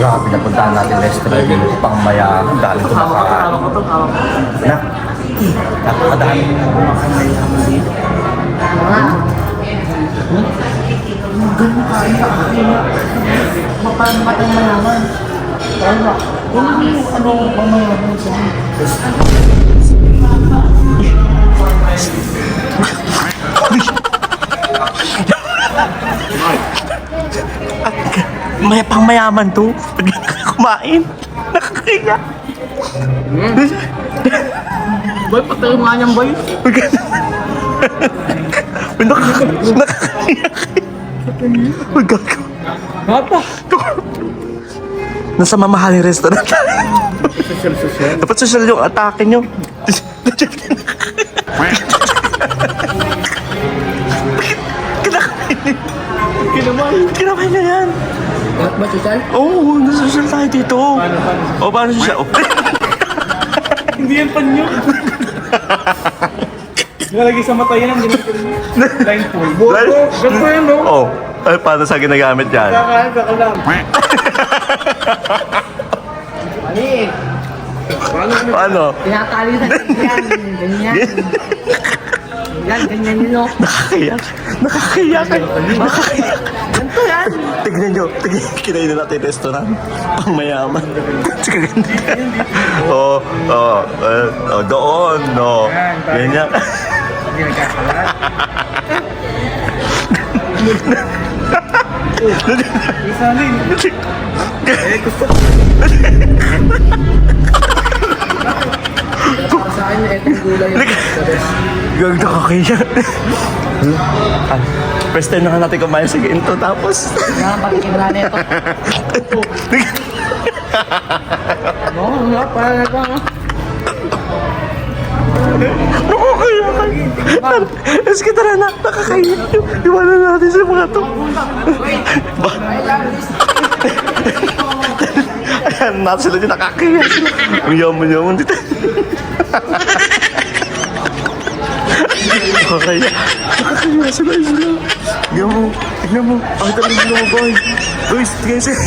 Grabe, napuntahan natin restaurant yung pang mayaman. Dahil ito makakaan. Na, napakadami dito. Paano ba itong mayaman? Ano? Kung ano bang mayaman sa May pang mayaman to. Pag kumain. Nakakaya. Boy, patay nga niyan, boy. Nakakaya. Nakakaya. Magagawa. Papa. Nasa mamahaling restaurant. Dapat social yung atake nyo. Bakit ba, Susan? Oo, oh, nasocial tayo dito. O, paano siya? Oh. Hindi yan panyo. Nalagay sa mata yan, na Line full. Line- Ganito yan, no? Oh, ay, paano sa ginagamit yan? Kakain, kakalam. Ani, paano kami? Paano? Tinatali na ganyan, ganyan. Yan, ganyan yun, no? Nakakayak. Nakakayak. Nakakayak. Ganito yan. Tignan nyo, tignan, kinain na natin restaurant. Pang mayaman. Oo, oo, eh, oh, doon, no. Ganyan. Nagkakalat. Isa rin. Eh, gusto ko. Sa akin, etong gulay yung Gagda ka kaya. Ah, First time na nga natin kumain sa ginto, tapos... Nga, pakikibra na ito. Oo, nga, parang ito. Nakakaya. Let's get tara na. Nakakaya. Iwanan natin sa mga to. Ba? Ayan, natin sila din nakakaya sila. Ang yaman-yaman dito. Nakakaya. Nakakaya sila sila. Tignan mo. Tignan mo. Ang tabi mo boy. Guys, tignan siya.